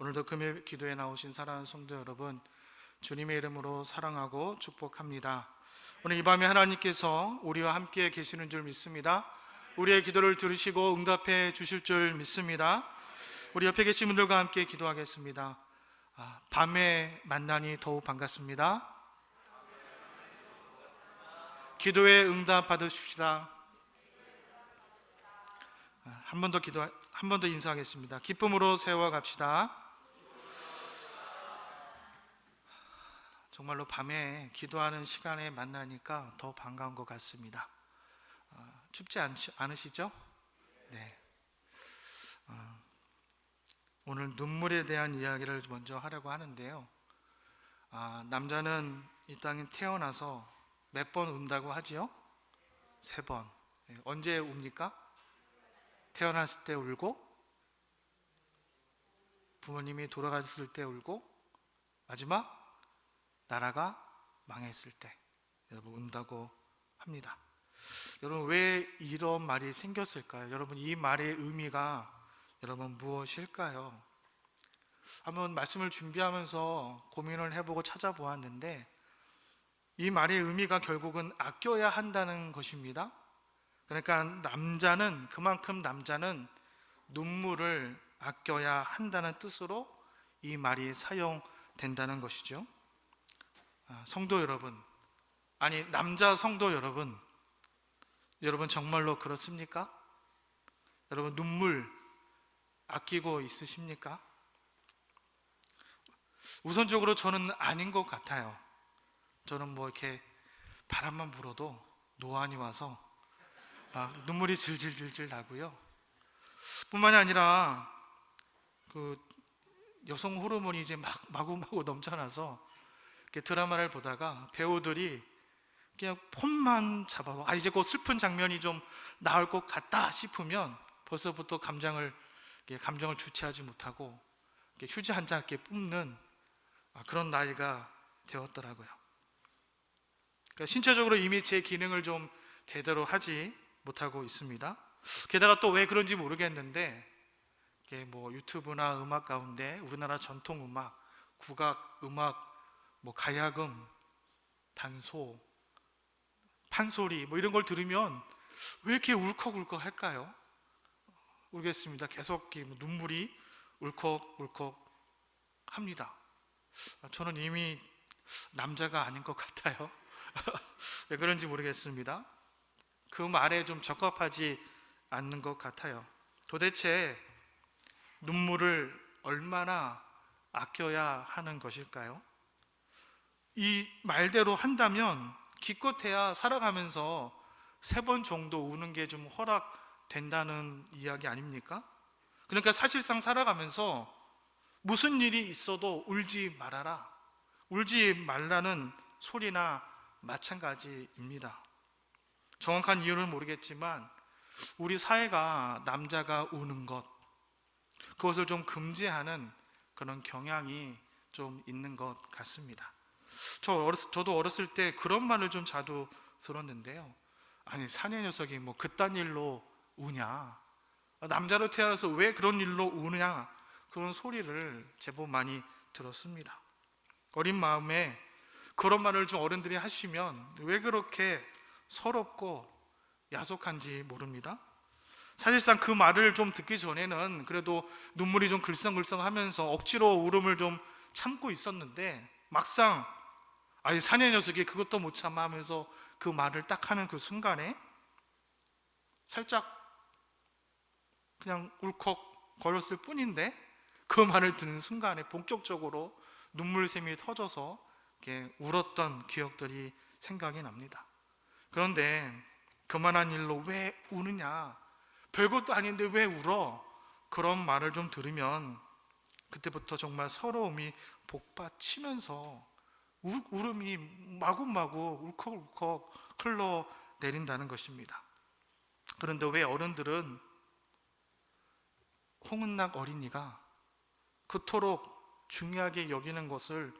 오늘도 금요 기도에 나오신 사랑하는 성도 여러분, 주님의 이름으로 사랑하고 축복합니다. 오늘 이 밤에 하나님께서 우리와 함께 계시는 줄 믿습니다. 우리의 기도를 들으시고 응답해 주실 줄 믿습니다. 우리 옆에 계신 분들과 함께 기도하겠습니다. 아, 밤에 만나니 더욱 반갑습니다. 기도에 응답 받으십시다. 아, 한번 더 기도 한 번 더 인사하겠습니다. 기쁨으로 세워 갑시다. 정말로 밤에 기도하는 시간에 만나니까 더 반가운 것 같습니다. 아, 춥지 않, 않으시죠? 네. 아, 오늘 눈물에 대한 이야기를 먼저 하려고 하는데요. 아, 남자는 이 땅에 태어나서 몇 번 운다고 하지요? 세 번. 네, 언제 웁니까? 태어났을 때 울고, 부모님이 돌아갔을 때 울고, 마지막 나라가 망했을 때 여러분 운다고 합니다. 여러분 왜 이런 말이 생겼을까요? 여러분 이 말의 의미가 여러분 무엇일까요? 한번 말씀을 준비하면서 고민을 해보고 찾아보았는데 이 말의 의미가 결국은 아껴야 한다는 것입니다. 그러니까 남자는 그만큼 남자는 눈물을 아껴야 한다는 뜻으로 이 말이 사용된다는 것이죠. 아, 성도 여러분, 아니 남자 성도 여러분, 여러분 정말로 그렇습니까? 여러분 눈물 아끼고 있으십니까? 우선적으로 저는 아닌 것 같아요. 저는 뭐 이렇게 바람만 불어도 노안이 와서 막 눈물이 질질질질 나고요. 뿐만이 아니라 그 여성 호르몬이 이제 막 마구마구 넘쳐나서 드라마를 보다가 배우들이 그냥 폰만 잡아서 아 이제 그 슬픈 장면이 좀 나올 것 같다 싶으면 벌써부터 감정을 감정을 주체하지 못하고 휴지 한 장 이렇게 뿜는 아, 그런 나이가 되었더라고요. 그러니까 신체적으로 이미 제 기능을 좀 제대로 하지 못하고 있습니다. 게다가 또 왜 그런지 모르겠는데 뭐 유튜브나 음악 가운데 우리나라 전통 음악, 국악 음악 뭐 가야금, 단소, 판소리 뭐 이런 걸 들으면 왜 이렇게 울컥울컥 할까요? 모르겠습니다. 계속 눈물이 울컥울컥 합니다. 저는 이미 남자가 아닌 것 같아요. 왜 그런지 모르겠습니다. 그 말에 좀 적합하지 않는 것 같아요. 도대체 눈물을 얼마나 아껴야 하는 것일까요? 이 말대로 한다면 기껏해야 살아가면서 세 번 정도 우는 게 좀 허락된다는 이야기 아닙니까? 그러니까 사실상 살아가면서 무슨 일이 있어도 울지 말아라. 울지 말라는 소리나 마찬가지입니다. 정확한 이유는 모르겠지만 우리 사회가 남자가 우는 것, 그것을 좀 금지하는 그런 경향이 좀 있는 것 같습니다. 저 어렸, 저도 어렸을 때 그런 말을 좀 자주 들었는데요. 아니 사내 녀석이 뭐 그딴 일로 우냐? 남자로 태어나서 왜 그런 일로 우느냐? 그런 소리를 제법 많이 들었습니다. 어린 마음에 그런 말을 좀 어른들이 하시면 왜 그렇게 서럽고 야속한지 모릅니다. 사실상 그 말을 좀 듣기 전에는 그래도 눈물이 좀 글썽글썽 하면서 억지로 울음을 좀 참고 있었는데 막상 아니 사내 녀석이 그것도 못 참아 하면서 그 말을 딱 하는 그 순간에 살짝 그냥 울컥 거렸을 뿐인데 그 말을 듣는 순간에 본격적으로 눈물샘이 터져서 울었던 기억들이 생각이 납니다. 그런데 그만한 일로 왜 우느냐? 별것도 아닌데 왜 울어? 그런 말을 좀 들으면 그때부터 정말 서러움이 복받치면서 울음이 마구마구 울컥울컥 흘러내린다는 것입니다. 그런데 왜 어른들은 홍은낙 어린이가 그토록 중요하게 여기는 것을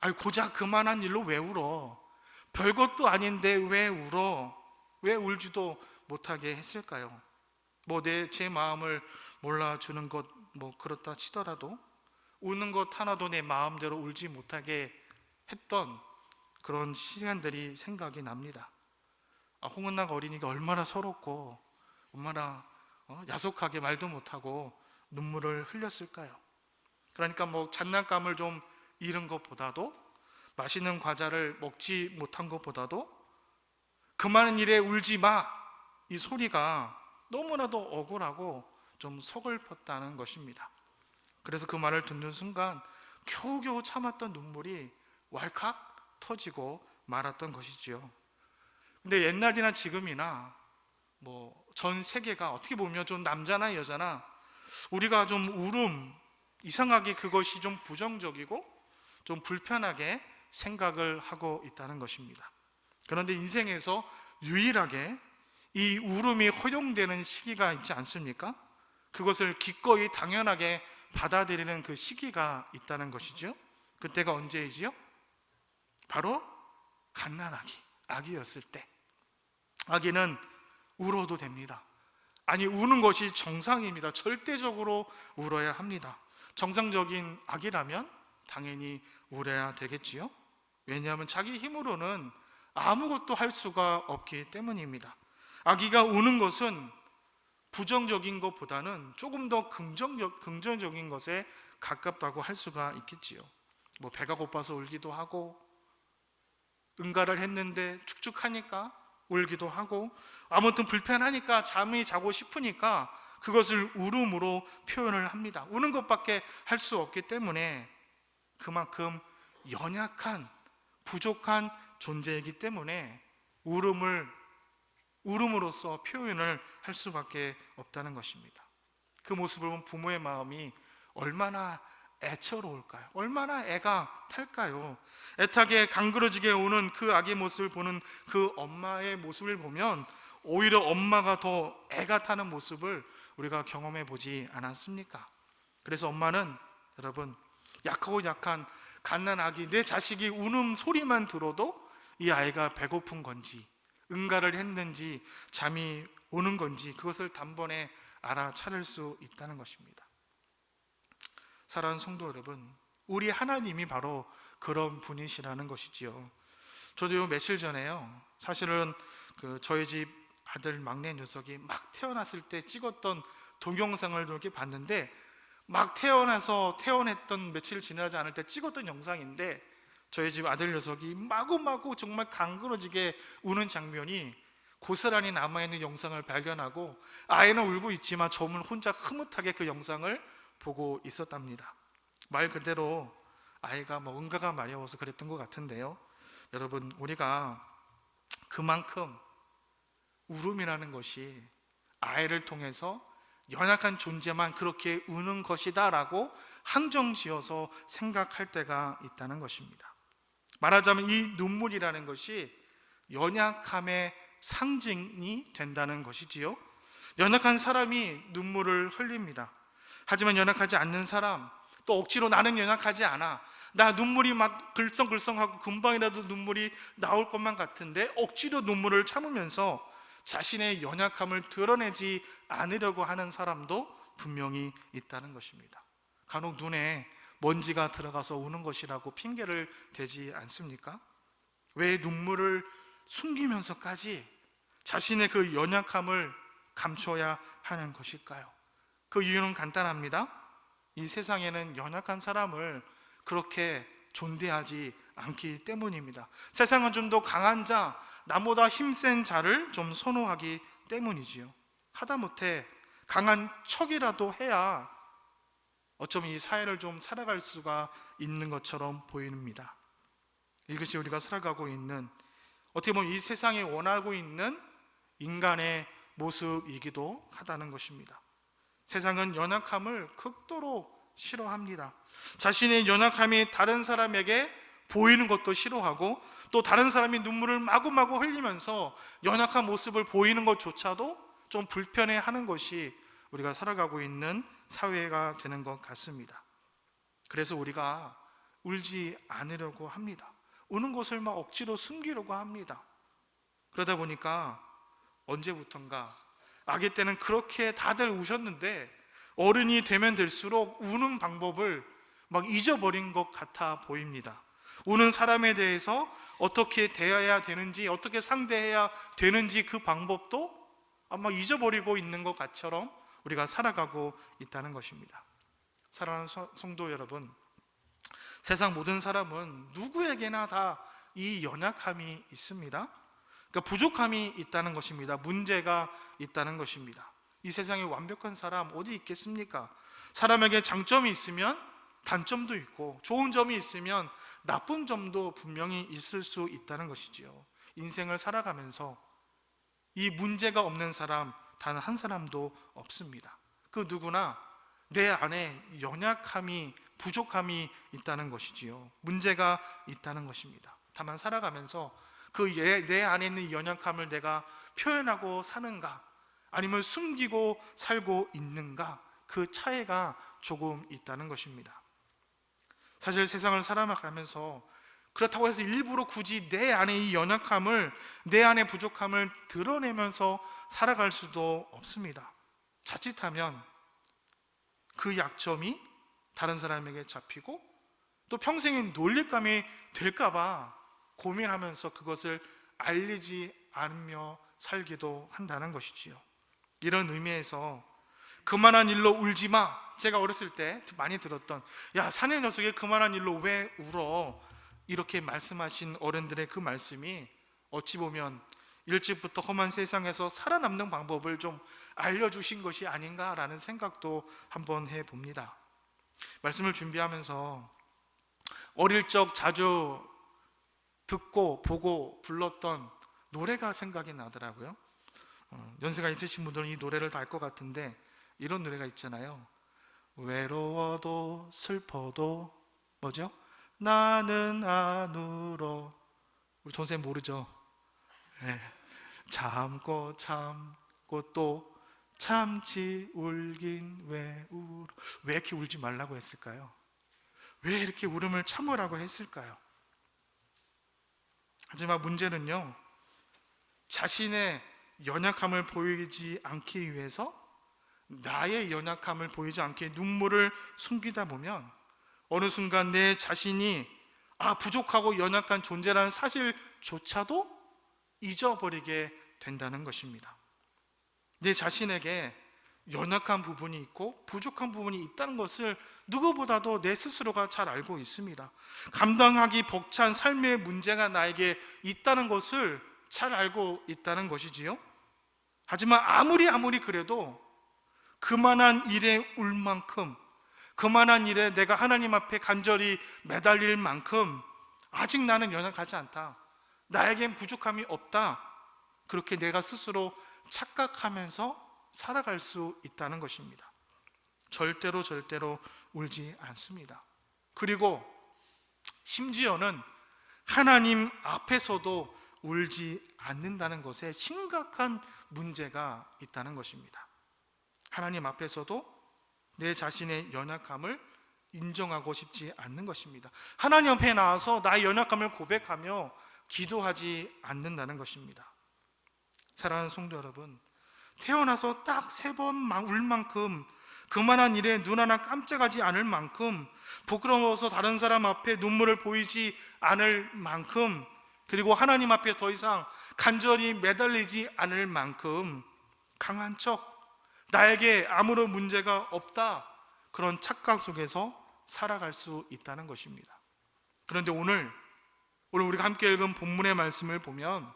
아니 고작 그만한 일로 왜 울어? 별것도 아닌데 왜 울어? 왜 울지도 못하게 했을까요? 뭐 내 제 마음을 몰라주는 것 뭐 그렇다 치더라도 우는 것 하나도 내 마음대로 울지 못하게 했던 그런 시간들이 생각이 납니다. 아, 홍은락 어린이가 얼마나 서럽고 얼마나 어, 야속하게 말도 못하고 눈물을 흘렸을까요? 그러니까 뭐 장난감을 좀 잃은 것보다도 맛있는 과자를 먹지 못한 것보다도 그 많은 일에 울지 마! 이 소리가 너무나도 억울하고 좀 서글펐다는 것입니다. 그래서 그 말을 듣는 순간 겨우겨우 참았던 눈물이 왈칵 터지고 말았던 것이지요. 근데 옛날이나 지금이나 뭐 전 세계가 어떻게 보면 좀 남자나 여자나 우리가 좀 울음 이상하게 그것이 좀 부정적이고 좀 불편하게 생각을 하고 있다는 것입니다. 그런데 인생에서 유일하게 이 울음이 허용되는 시기가 있지 않습니까? 그것을 기꺼이 당연하게 받아들이는 그 시기가 있다는 것이죠. 그때가 언제이지요? 바로 갓난아기, 아기였을 때. 아기는 울어도 됩니다. 아니, 우는 것이 정상입니다. 절대적으로 울어야 합니다. 정상적인 아기라면 당연히 울어야 되겠지요. 왜냐하면 자기 힘으로는 아무것도 할 수가 없기 때문입니다. 아기가 우는 것은 부정적인 것보다는 조금 더 긍정적, 긍정적인 것에 가깝다고 할 수가 있겠지요. 뭐 배가 고파서 울기도 하고 응가를 했는데 축축하니까 울기도 하고 아무튼 불편하니까 잠이 자고 싶으니까 그것을 울음으로 표현을 합니다. 우는 것밖에 할 수 없기 때문에 그만큼 연약한 부족한 존재이기 때문에 울음을 울음으로써 표현을 할 수밖에 없다는 것입니다. 그 모습을 본 부모의 마음이 얼마나 애처로울까요? 얼마나 애가 탈까요? 애타게 강그러지게 오는 그 아기의 모습을 보는 그 엄마의 모습을 보면 오히려 엄마가 더 애가 타는 모습을 우리가 경험해 보지 않았습니까? 그래서 엄마는 여러분 약하고 약한 갓난 아기 내 자식이 우는 소리만 들어도 이 아이가 배고픈 건지 응가를 했는지 잠이 오는 건지 그것을 단번에 알아차릴 수 있다는 것입니다. 사랑하는 성도 여러분, 우리 하나님이 바로 그런 분이시라는 것이지요. 저도 며칠 전에요. 사실은 그 저희 집 아들 막내 녀석이 막 태어났을 때 찍었던 동영상을 이렇게 봤는데 막 태어나서 태어났던 며칠 지나지 않을 때 찍었던 영상인데 저희 집 아들 녀석이 마구마구 정말 강그러지게 우는 장면이 고스란히 남아있는 영상을 발견하고 아이는 울고 있지만 저는 혼자 흐뭇하게 그 영상을 보고 있었답니다. 말 그대로 아이가 뭐 응가가 마려워서 그랬던 것 같은데요. 여러분 우리가 그만큼 울음이라는 것이 아이를 통해서 연약한 존재만 그렇게 우는 것이다라고 항정지어서 생각할 때가 있다는 것입니다. 말하자면 이 눈물이라는 것이 연약함의 상징이 된다는 것이지요. 연약한 사람이 눈물을 흘립니다. 하지만 연약하지 않는 사람, 또 억지로 나는 연약하지 않아. 나 눈물이 막 글썽글썽하고 금방이라도 눈물이 나올 것만 같은데 억지로 눈물을 참으면서 자신의 연약함을 드러내지 않으려고 하는 사람도 분명히 있다는 것입니다. 간혹 눈에 먼지가 들어가서 우는 것이라고 핑계를 대지 않습니까? 왜 눈물을 숨기면서까지 자신의 그 연약함을 감춰야 하는 것일까요? 그 이유는 간단합니다. 이 세상에는 연약한 사람을 그렇게 존대하지 않기 때문입니다. 세상은 좀 더 강한 자, 나보다 힘센 자를 좀 선호하기 때문이지요. 하다못해 강한 척이라도 해야 어쩌면 이 사회를 좀 살아갈 수가 있는 것처럼 보입니다. 이것이 우리가 살아가고 있는 어떻게 보면 이 세상에 원하고 있는 인간의 모습이기도 하다는 것입니다. 세상은 연약함을 극도로 싫어합니다. 자신의 연약함이 다른 사람에게 보이는 것도 싫어하고 또 다른 사람이 눈물을 마구마구 흘리면서 연약한 모습을 보이는 것조차도 좀 불편해 하는 것이 우리가 살아가고 있는 사회가 되는 것 같습니다. 그래서 우리가 울지 않으려고 합니다. 우는 것을 막 억지로 숨기려고 합니다. 그러다 보니까 언제부턴가 아기 때는 그렇게 다들 우셨는데 어른이 되면 될수록 우는 방법을 막 잊어버린 것 같아 보입니다. 우는 사람에 대해서 어떻게 대해야 되는지, 어떻게 상대해야 되는지 그 방법도 아마 잊어버리고 있는 것 같처럼 우리가 살아가고 있다는 것입니다. 사랑하는 서- 성도 여러분, 세상 모든 사람은 누구에게나 다 이 연약함이 있습니다. 그러니까 부족함이 있다는 것입니다. 문제가 있다는 것입니다. 이 세상에 완벽한 사람 어디 있겠습니까? 사람에게 장점이 있으면 단점도 있고 좋은 점이 있으면 나쁜 점도 분명히 있을 수 있다는 것이지요. 인생을 살아가면서 이 문제가 없는 사람 단 한 사람도 없습니다. 그 누구나 내 안에 연약함이 부족함이 있다는 것이지요. 문제가 있다는 것입니다. 다만 살아가면서 그내 안에 있는 이 연약함을 내가 표현하고 사는가 아니면 숨기고 살고 있는가 그 차이가 조금 있다는 것입니다. 사실 세상을 살아가면서 그렇다고 해서 일부러 굳이 내 안에 이 연약함을 내 안에 부족함을 드러내면서 살아갈 수도 없습니다. 자칫하면 그 약점이 다른 사람에게 잡히고 또 평생의 놀릴감이 될까봐 고민하면서 그것을 알리지 않으며 살기도 한다는 것이지요. 이런 의미에서 그만한 일로 울지 마. 제가 어렸을 때 많이 들었던 야 사내 녀석이 그만한 일로 왜 울어? 이렇게 말씀하신 어른들의 그 말씀이 어찌 보면 일찍부터 험한 세상에서 살아남는 방법을 좀 알려주신 것이 아닌가라는 생각도 한번 해봅니다. 말씀을 준비하면서 어릴 적 자주 듣고 보고 불렀던 노래가 생각이 나더라고요. 어, 연세가 있으신 분들은 이 노래를 다 알 것 같은데 이런 노래가 있잖아요. 외로워도 슬퍼도 뭐죠? 나는 안 울어. 우리 전생 모르죠? 네. 참고 참고 또 참지 울긴 왜 울어? 왜 이렇게 울지 말라고 했을까요? 왜 이렇게 울음을 참으라고 했을까요? 하지만 문제는요, 자신의 연약함을 보이지 않기 위해서 나의 연약함을 보이지 않게 눈물을 숨기다 보면 어느 순간 내 자신이 아, 부족하고 연약한 존재라는 사실조차도 잊어버리게 된다는 것입니다. 내 자신에게 연약한 부분이 있고 부족한 부분이 있다는 것을 누구보다도 내 스스로가 잘 알고 있습니다. 감당하기 벅찬 삶의 문제가 나에게 있다는 것을 잘 알고 있다는 것이지요. 하지만 아무리 아무리 그래도 그만한 일에 울 만큼 그만한 일에 내가 하나님 앞에 간절히 매달릴 만큼 아직 나는 연약하지 않다. 나에겐 부족함이 없다. 그렇게 내가 스스로 착각하면서 살아갈 수 있다는 것입니다. 절대로 절대로 울지 않습니다. 그리고 심지어는 하나님 앞에서도 울지 않는다는 것에 심각한 문제가 있다는 것입니다. 하나님 앞에서도 내 자신의 연약함을 인정하고 싶지 않는 것입니다. 하나님 앞에 나와서 나의 연약함을 고백하며 기도하지 않는다는 것입니다. 사랑하는 성도 여러분, 태어나서 딱 세 번 울 만큼 그만한 일에 눈 하나 깜짝하지 않을 만큼 부끄러워서 다른 사람 앞에 눈물을 보이지 않을 만큼 그리고 하나님 앞에 더 이상 간절히 매달리지 않을 만큼 강한 척 나에게 아무런 문제가 없다 그런 착각 속에서 살아갈 수 있다는 것입니다. 그런데 오늘 오늘 우리가 함께 읽은 본문의 말씀을 보면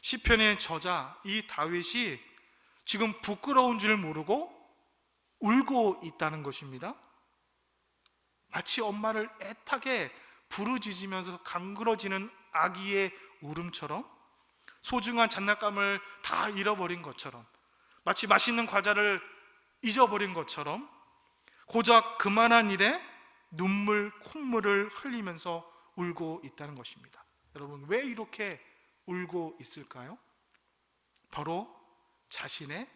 시편의 저자 이 다윗이 지금 부끄러운 줄 모르고 울고 있다는 것입니다. 마치 엄마를 애타게 부르짖으면서 강그러지는 아기의 울음처럼 소중한 장난감을 다 잃어버린 것처럼 마치 맛있는 과자를 잊어버린 것처럼 고작 그만한 일에 눈물 콧물을 흘리면서 울고 있다는 것입니다. 여러분 왜 이렇게 울고 있을까요? 바로 자신의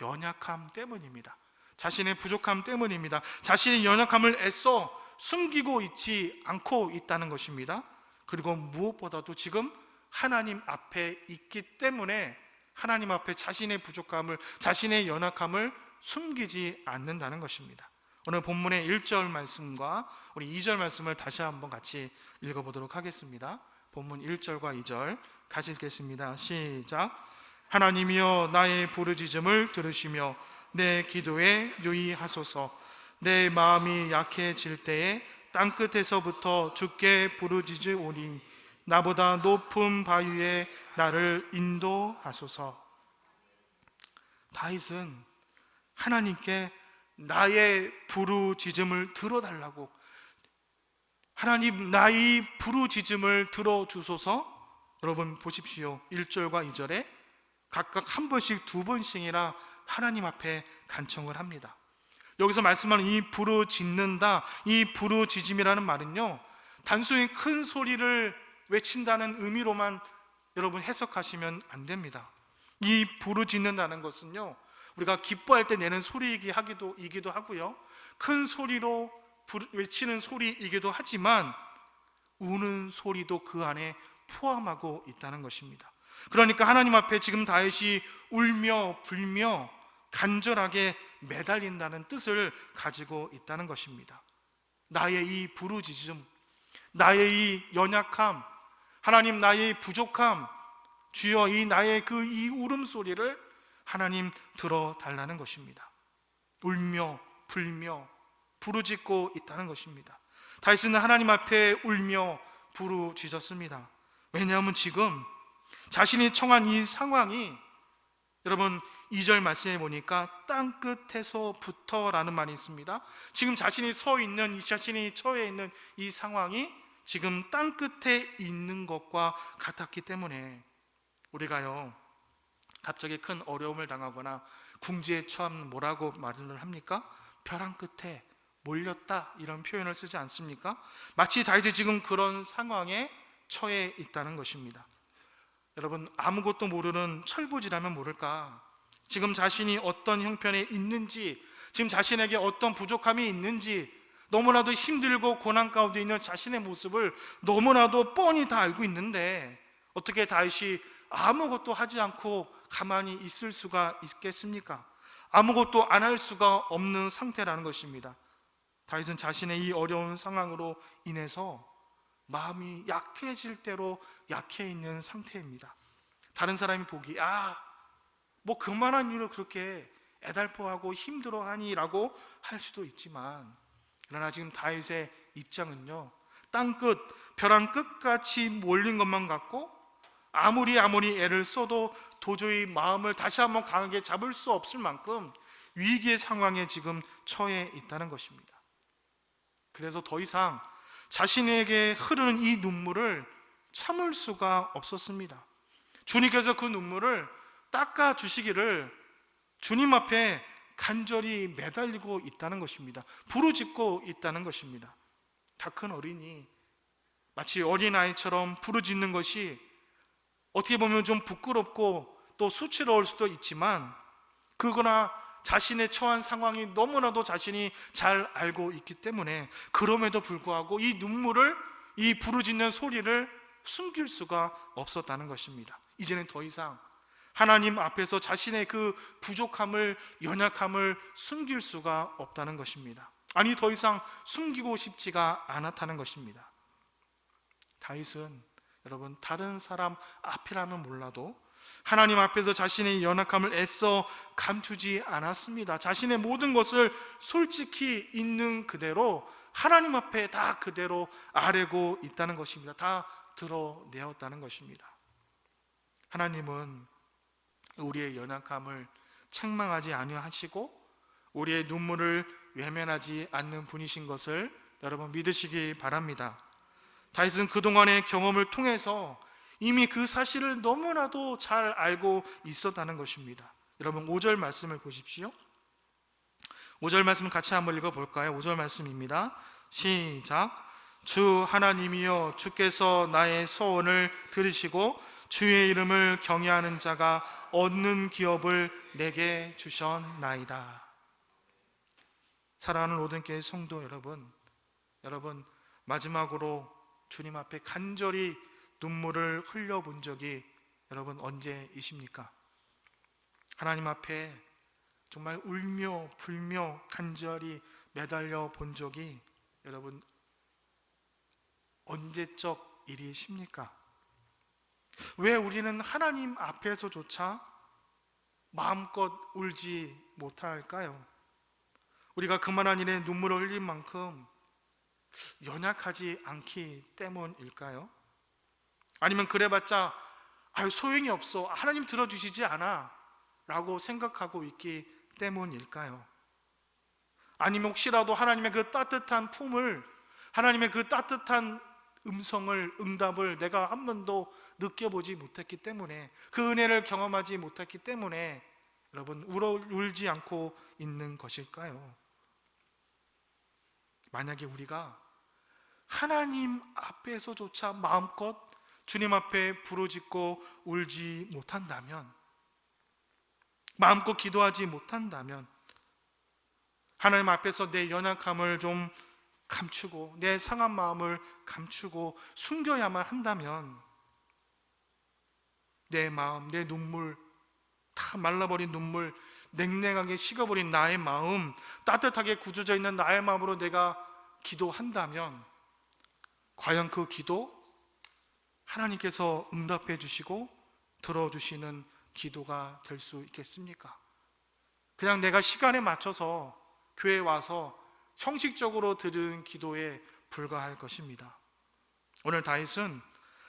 연약함 때문입니다. 자신의 부족함 때문입니다. 자신의 연약함을 애써 숨기고 있지 않고 있다는 것입니다. 그리고 무엇보다도 지금 하나님 앞에 있기 때문에 하나님 앞에 자신의 부족함을, 자신의 연약함을 숨기지 않는다는 것입니다. 오늘 본문의 1절 말씀과 우리 2절 말씀을 다시 한번 같이 읽어보도록 하겠습니다. 본문 1절과 2절 같이 읽겠습니다. 시작. 하나님이여 나의 부르짖음을 들으시며 내 기도에 유의하소서. 내 마음이 약해질 때에 땅 끝에서부터 주께 부르짖으오니 나보다 높은 바위에 나를 인도하소서. 다윗은 하나님께 나의 부르짖음을 들어달라고 하나님 나의 부르짖음을 들어주소서 여러분 보십시오 1절과 2절에 각각 한 번씩 두 번씩이나 하나님 앞에 간청을 합니다 여기서 말씀하는 이 부르짖는다 이 부르짖음이라는 말은요 단순히 큰 소리를 외친다는 의미로만 여러분 해석하시면 안 됩니다 이 부르짖는다는 것은요 우리가 기뻐할 때 내는 소리이기 하기도 이기도 하고요. 큰 소리로 외치는 소리이기도 하지만 우는 소리도 그 안에 포함하고 있다는 것입니다. 그러니까 하나님 앞에 지금 다윗이 울며 불며 간절하게 매달린다는 뜻을 가지고 있다는 것입니다. 나의 이 부르짖음, 나의 이 연약함, 하나님 나의 부족함, 주여 이 나의 그 이 울음소리를 하나님 들어 달라는 것입니다. 울며 불며 부르짖고 있다는 것입니다. 다윗은 하나님 앞에 울며 부르짖었습니다. 왜냐하면 지금 자신이 처한 이 상황이 여러분 2절 말씀에 보니까 땅 끝에서부터라는 말이 있습니다. 지금 자신이 서 있는 이 자신이 처해 있는 이 상황이 지금 땅 끝에 있는 것과 같았기 때문에 우리가요 갑자기 큰 어려움을 당하거나 궁지에 처하면 뭐라고 말을 합니까? 벼랑 끝에 몰렸다 이런 표현을 쓰지 않습니까? 마치 다윗이 지금 그런 상황에 처해 있다는 것입니다. 여러분 아무것도 모르는 철부지라면 모를까? 지금 자신이 어떤 형편에 있는지, 지금 자신에게 어떤 부족함이 있는지 너무나도 힘들고 고난 가운데 있는 자신의 모습을 너무나도 뻔히 다 알고 있는데 어떻게 다윗이 아무것도 하지 않고 가만히 있을 수가 있겠습니까? 아무것도 안 할 수가 없는 상태라는 것입니다. 다윗은 자신의 이 어려운 상황으로 인해서 마음이 약해질 대로 약해 있는 상태입니다. 다른 사람이 보기 아, 뭐 그만한 이유로 그렇게 애달퍼하고 힘들어하니라고 할 수도 있지만 그러나 지금 다윗의 입장은요. 땅 끝, 벼랑 끝같이 몰린 것만 같고 아무리 아무리 애를 써도 도저히 마음을 다시 한번 강하게 잡을 수 없을 만큼 위기의 상황에 지금 처해 있다는 것입니다. 그래서 더 이상 자신에게 흐르는 이 눈물을 참을 수가 없었습니다. 주님께서 그 눈물을 닦아 주시기를 주님 앞에 간절히 매달리고 있다는 것입니다. 부르짖고 있다는 것입니다. 다 큰 어린이 마치 어린아이처럼 부르짖는 것이 어떻게 보면 좀 부끄럽고 또 수치러울 수도 있지만 그거나 자신의 처한 상황이 너무나도 자신이 잘 알고 있기 때문에 그럼에도 불구하고 이 눈물을 이 부르짖는 소리를 숨길 수가 없었다는 것입니다. 이제는 더 이상 하나님 앞에서 자신의 그 부족함을 연약함을 숨길 수가 없다는 것입니다. 아니 더 이상 숨기고 싶지가 않았다는 것입니다. 다윗은 여러분 다른 사람 앞이라면 몰라도 하나님 앞에서 자신의 연약함을 애써 감추지 않았습니다. 자신의 모든 것을 솔직히 있는 그대로 하나님 앞에 다 그대로 아뢰고 있다는 것입니다. 다 드러내었다는 것입니다. 하나님은 우리의 연약함을 책망하지 아니하시고 우리의 눈물을 외면하지 않는 분이신 것을 여러분 믿으시기 바랍니다. 다윗은 그동안의 경험을 통해서 이미 그 사실을 너무나도 잘 알고 있었다는 것입니다. 여러분 5절 말씀을 보십시오. 5절 말씀 같이 한번 읽어 볼까요? 5절 말씀입니다. 시작. 주 하나님이여 주께서 나의 소원을 들으시고 주의 이름을 경외하는 자가 얻는 기업을 내게 주셨나이다. 사랑하는 로든교회 성도 여러분, 여러분 마지막으로 주님 앞에 간절히 눈물을 흘려본 적이 여러분 언제이십니까? 하나님 앞에 정말 울며 불며 간절히 매달려 본 적이 여러분 언제적 일이십니까? 왜 우리는 하나님 앞에서조차 마음껏 울지 못할까요? 우리가 그만한 일에 눈물을 흘린 만큼 연약하지 않기 때문일까요? 아니면 그래봤자 아유 소용이 없어 하나님 들어주시지 않아 라고 생각하고 있기 때문일까요? 아니면 혹시라도 하나님의 그 따뜻한 품을 하나님의 그 따뜻한 음성을 응답을 내가 한 번도 느껴보지 못했기 때문에 그 은혜를 경험하지 못했기 때문에 여러분 울어 울지 않고 있는 것일까요? 만약에 우리가 하나님 앞에서조차 마음껏 주님 앞에 부르짖고 울지 못한다면 마음껏 기도하지 못한다면 하나님 앞에서 내 연약함을 좀 감추고 내 상한 마음을 감추고 숨겨야만 한다면 내 마음, 내 눈물 다 말라버린 눈물, 냉랭하게 식어버린 나의 마음, 따뜻하게 굳어져 있는 나의 마음으로 내가 기도한다면 과연 그 기도 하나님께서 응답해 주시고 들어주시는 기도가 될 수 있겠습니까? 그냥 내가 시간에 맞춰서 교회에 와서 형식적으로 드리는 기도에 불과할 것입니다. 오늘 다윗은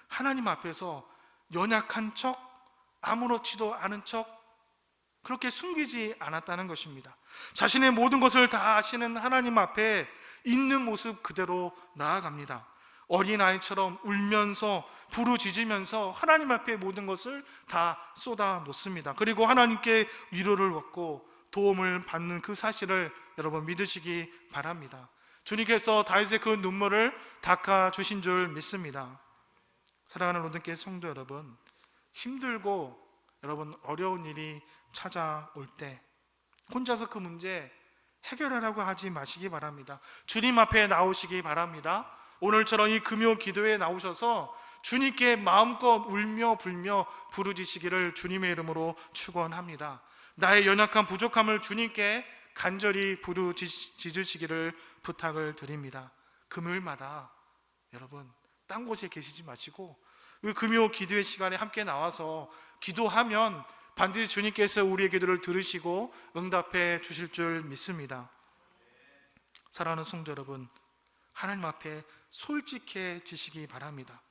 하나님 앞에서 연약한 척, 아무렇지도 않은 척, 그렇게 숨기지 않았다는 것입니다. 자신의 모든 것을 다 아시는 하나님 앞에 있는 모습 그대로 나아갑니다. 어린아이처럼 울면서 부르짖으면서 하나님 앞에 모든 것을 다 쏟아 놓습니다. 그리고 하나님께 위로를 얻고 도움을 받는 그 사실을 여러분 믿으시기 바랍니다. 주님께서 다윗의 그 눈물을 닦아 주신 줄 믿습니다. 사랑하는 로든께 성도 여러분, 힘들고 여러분 어려운 일이 찾아올 때 혼자서 그 문제 해결하라고 하지 마시기 바랍니다. 주님 앞에 나오시기 바랍니다. 오늘처럼 이 금요 기도에 나오셔서 주님께 마음껏 울며 불며 부르짖으시기를 주님의 이름으로 축원합니다. 나의 연약한 부족함을 주님께 간절히 부르짖으시기를 부탁을 드립니다. 금요일마다 여러분 딴 곳에 계시지 마시고 그 금요 기도의 시간에 함께 나와서 기도하면 반드시 주님께서 우리의 기도를 들으시고 응답해 주실 줄 믿습니다. 사랑하는 성도 여러분, 하나님 앞에 솔직해지시기 바랍니다.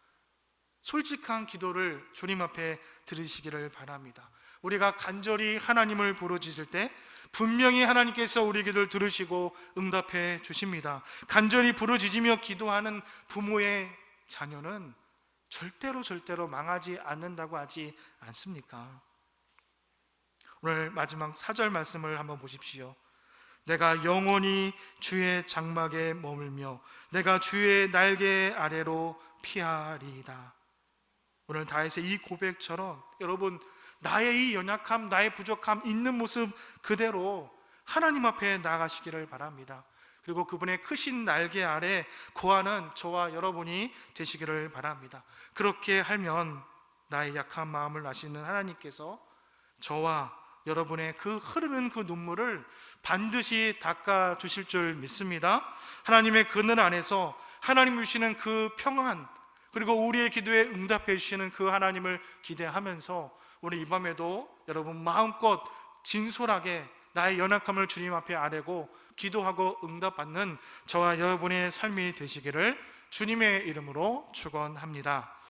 솔직한 기도를 주님 앞에 들으시기를 바랍니다. 우리가 간절히 하나님을 부르짖을 때 분명히 하나님께서 우리 기도를 들으시고 응답해 주십니다. 간절히 부르짖으며 기도하는 부모의 자녀는 절대로 절대로 망하지 않는다고 하지 않습니까? 오늘 마지막 사절 말씀을 한번 보십시오. 내가 영원히 주의 장막에 머물며 내가 주의 날개 아래로 피하리이다. 오늘 다윗의 이 고백처럼 여러분 나의 이 연약함, 나의 부족함 있는 모습 그대로 하나님 앞에 나가시기를 바랍니다. 그리고 그분의 크신 날개 아래 거하는 저와 여러분이 되시기를 바랍니다. 그렇게 하면 나의 약한 마음을 아시는 하나님께서 저와 여러분의 그 흐르는 그 눈물을 반드시 닦아 주실 줄 믿습니다. 하나님의 그늘 안에서 하나님 주시는 그 평안 그리고 우리의 기도에 응답해 주시는 그 하나님을 기대하면서 오늘 이 밤에도 여러분 마음껏 진솔하게 나의 연약함을 주님 앞에 아뢰고 기도하고 응답받는 저와 여러분의 삶이 되시기를 주님의 이름으로 축원합니다.